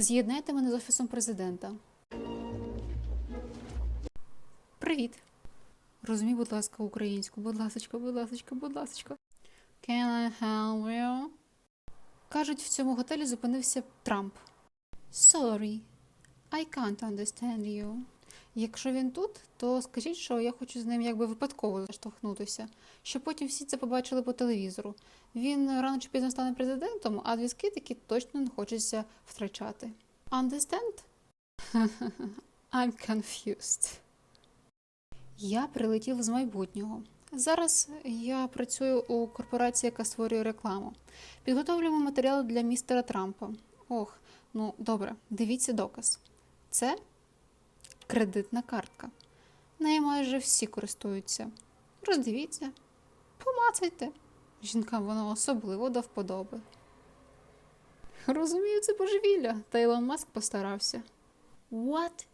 З'єднайте мене з офісом президента. Привіт. Розумій, будь ласка, українську. Будь ласочка, будь ласочка, будь ласочка. Can I help you? Кажуть, в цьому готелі зупинився Трамп. Sorry, I can't understand you. Якщо він тут, то скажіть, що я хочу з ним якби випадково заштовхнутися, щоб потім всі це побачили по телевізору. Він рано чи пізно стане президентом, а дві скидки точно не хочеться втрачати. Understand? I'm confused. Я прилетів з майбутнього. Зараз я працюю у корпорації, яка створює рекламу. Підготовлюємо матеріали для містера Трампа. Ох, ну добре, дивіться доказ. Це кредитна картка. Нею майже всі користуються. Роздивіться, помацайте. Жінкам воно особливо до вподоби. Розумію, це божевілля, та Ілон Маск постарався. What